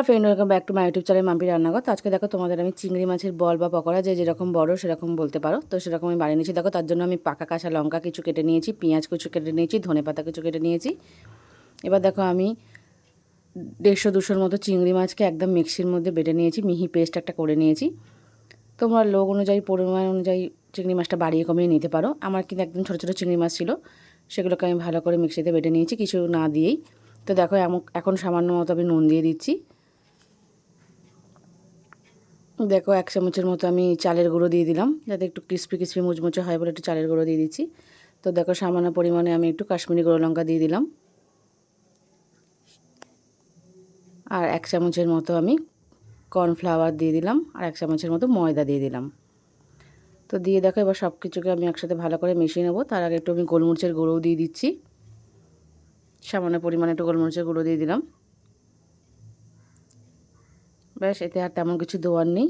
Hello friend welcome back to my YouTube channel Mampi রান্নাঘর আজকে দেখো তোমাদের আমি চিংড়ি মাছের বল বা পকোড়া যে যেরকম বড় সেরকম বলতে পারো। তো সেরকম আমি বানিয়ে নিয়েছি। দেখো তার জন্য আমি পাকা কাঁচা লঙ্কা কিছু কেটে নিয়েছি, পেঁয়াজ কিছু কেটে নিয়েছি, ধনে পাতা কিছু কেটে নিয়েছি। এবার দেখো আমি দেড়শো দুশোর মতো চিংড়ি মাছকে একদম মিক্সির মধ্যে বেটে নিয়েছি, মিহি পেস্ট একটা করে নিয়েছি। তোমরা লোক অনুযায়ী, পরিমাণ অনুযায়ী চিংড়ি মাছটা বাড়িয়ে কমিয়ে নিতে পারো। আমার কিন্তু একদম ছোটো ছোটো চিংড়ি মাছ ছিল, সেগুলোকে আমি ভালো করে মিক্সিতে বেটে নিয়েছি, কিছু না দিয়েই। তো দেখো এমন এখন সামান্য মতো আমি নুন দিয়ে দিচ্ছি। দেখো এক চামচের মতো আমি চালের গুঁড়ো দিয়ে দিলাম, যাতে একটু ক্রিসপি ক্রিসপি মুচমুচে হয় বলে একটু চালের গুঁড়ো দিয়ে দিচ্ছি। তো দেখো সামান্য পরিমাণে আমি একটু কাশ্মীরি গুঁড়ো লঙ্কা দিয়ে দিলাম। আর এক চামচের মতো আমি কর্নফ্লাওয়ার দিয়ে দিলাম, আর এক চামচের মতো ময়দা দিয়ে দিলাম। তো দিয়ে দেখো এবার সব কিছুকে আমি একসাথে ভালো করে মিশিয়ে নেব। তার আগে একটু আমি গোলমরিচের গুঁড়োও দিয়ে দিচ্ছি। সামান্য পরিমাণে একটু গোলমরিচের গুঁড়ো দিয়ে দিলাম। ব্যাস, এতে আর তেমন কিছু দেওয়ার নেই।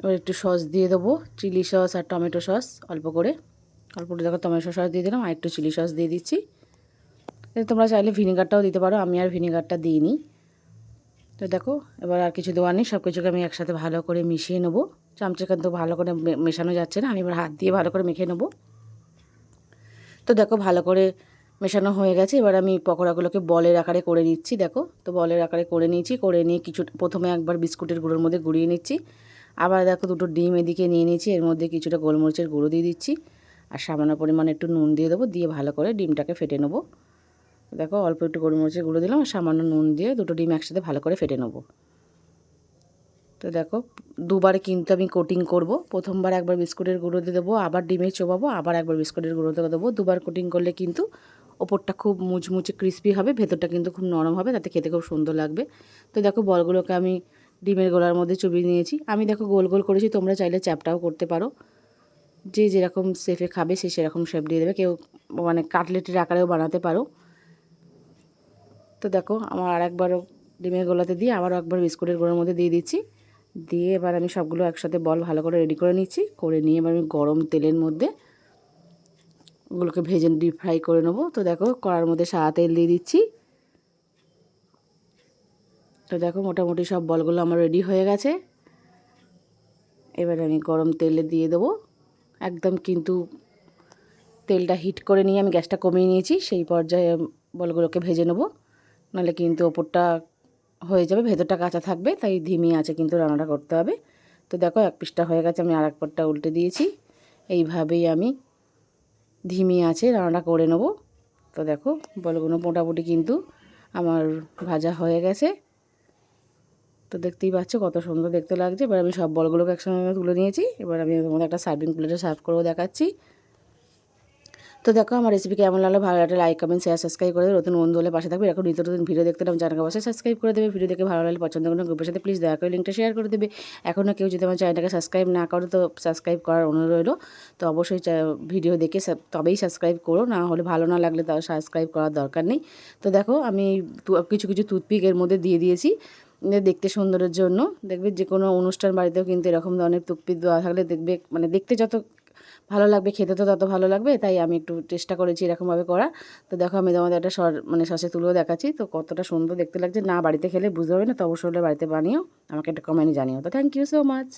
এবার একটু সস দিয়ে দেবো, চিলি সস আর টমেটো সস, অল্প করে। অল্প করে দেখো টমেটো সস দিয়ে দিলাম আর একটু চিলি সস দিয়ে দিচ্ছি। তোমরা চাইলে ভিনেগারটাও দিতে পারো, আমি আর ভিনেগারটা দিইনি। তো দেখো, এবার আর কিছু দেওয়ার নেই সব কিছুকে আমি একসাথে ভালো করে মিশিয়ে নেব। চামচে কিন্তু ভালো করে মেশানো যাচ্ছে না, আমি এবার হাত দিয়ে ভালো করে মেখে নেব। তো দেখো, ভালো করে মেশানো হয়ে গেছে। এবার আমি পকোড়াগুলোকে বলের আকারে করে নিচ্ছি, দেখো। তো বলের আকারে করে নিয়েছি, করে নিয়ে কিছু, প্রথমে একবার বিস্কুটের গুঁড়োর মধ্যে গুঁড়িয়ে নিচ্ছি। আবার দেখো দুটো ডিম এদিকে নিয়ে নিয়েছি, এর মধ্যে কিছুটা গোলমরিচের গুঁড়ো দিয়ে দিচ্ছি। আর সামান্য পরিমাণে একটু নুন দিয়ে দেবো, দিয়ে ভালো করে ডিমটাকে ফেটে নেব। দেখো, অল্প একটু গোলমরিচের গুঁড়ো দিলাম, আর সামান্য নুন দিয়ে দুটো ডিম একসাথে ভালো করে ফেটে নেব। তো দেখো, দুবার কিন্তু আমি কোটিং করব। প্রথমবার একবার বিস্কুটের গুঁড়ো দিয়ে দেবো, আবার ডিমে চোবাবো, আবার একবার বিস্কুটের গুঁড়ো দিয়ে দেবো। দুবার কোটিং করলে কিন্তু ওপরটা খুব মুচমুচে ক্রিস্পি হবে, ভেতরটা কিন্তু খুব নরম হবে, তাতে খেতে খুব সুন্দর লাগবে। তো দেখো বলগুলোকে আমি ডিমের গোলার মধ্যে চুবিয়ে নিয়েছি। আমি দেখো গোল গোল করেছি, তোমরা চাইলে চ্যাপটাও করতে পারো। যে যেরকম শেফে খাবে, সে সেরকম শেপ দিয়ে দেবে। কেউ মানে কাটলেটের আকারেও বানাতে পারো। তো দেখো আমার আর একবারও ডিমের গোলাতে দিয়ে আবারও একবার বিস্কুটের গোলার মধ্যে দিয়ে দিচ্ছি। দিয়ে এবার আমি সবগুলো একসাথে বল ভালো করে রেডি করে নিচ্ছি। করে নিয়ে এবার আমি গরম তেলের মধ্যে ওগুলোকে ভেজে ডিপ ফ্রাই করে নেব। তো দেখো কড়ার মধ্যে সাদা তেল দিয়ে দিচ্ছি। তো দেখো মোটামুটি সব বলগুলো আমার রেডি হয়ে গেছে। এবার আমি গরম তেলে দিয়ে দেবো। একদম কিন্তু তেলটা হিট করে নিয়ে আমি গ্যাসটা কমিয়ে নিয়েছি, সেই পর্যায়ে বলগুলোকে ভেজে নেব। নাহলে কিন্তু ওপরটা হয়ে যাবে, ভেতরটা কাঁচা থাকবে, তাই ধিমি আছে কিন্তু রান্নাটা করতে হবে। তো দেখো এক পিসটা হয়ে গেছে, আমি আর এক উল্টে দিয়েছি। এইভাবেই আমি ধিমি আছে, রান্নাটা করে নেব। তো দেখো, বলগুলো মোটামুটি কিন্তু আমার ভাজা হয়ে গেছে। তো দেখতেই পাচ্ছ কত সুন্দর দেখতে লাগছে। এবার আমি সব বলগুলোকে একসঙ্গে তুলে নিয়েছি। এবার আমি তোমাদের একটা সার্ভিং প্লেটে সার্ভ করেও দেখাচ্ছি। তো দেখো, আমার রেসিপি কেমন লাগল ভালো একটা লাইক কমেন্ট শেয়ার সাবস্ক্রাইব করে নতুন বন্ধু হলে পাশে থাকবে। এখন নিত্য নতুন ভিডিও দেখতে নাম জানাকে অবশ্যই সাবস্ক্রাইব করে দেবে। ভিডিও দেখে ভালো লাগলে পছন্দ কোনো গ্রুপের সাথে প্লিজ দয়া করে লিঙ্কটা শেয়ার করে দেবে। এখনও কেউ যদি আমার চ্যানেলটাকে সাবস্ক্রাইব না করো, তো সাবস্ক্রাইব করার অনুরোধ রইল। তো অবশ্যই ভিডিও দেখে তবেই সাবস্ক্রাইব করো। না হলে ভালো না লাগলে তাও সাবস্ক্রাইব করার দরকার নেই। তো দেখো, আমি কিছু কিছু টুথপিক এর মধ্যে দিয়ে দিয়েছি। দেখতে সুন্দরের জন্য। দেখবে যে কোনো অনুষ্ঠান বাড়িতেও কিন্তু এরকম ধরনের টুথপিক দেওয়া থাকলে দেখবে মানে দেখতে যত ভালো লাগবে, খেতে তো তত ভালো লাগবে, তাই আমি একটু চেষ্টা করেছি এরকমভাবে করা। তো দেখো আমি তোমাদের একটা সর মানে সসে তুলেও দেখাচ্ছি, তো কতটা সুন্দর দেখতে লাগছে। না বাড়িতে খেলে বুঝতে হবে না, তো অবশ্যই বাড়িতে বানিও, আমাকে একটা কমেন্টে জানিও। তো থ্যাংক ইউ সো মাচ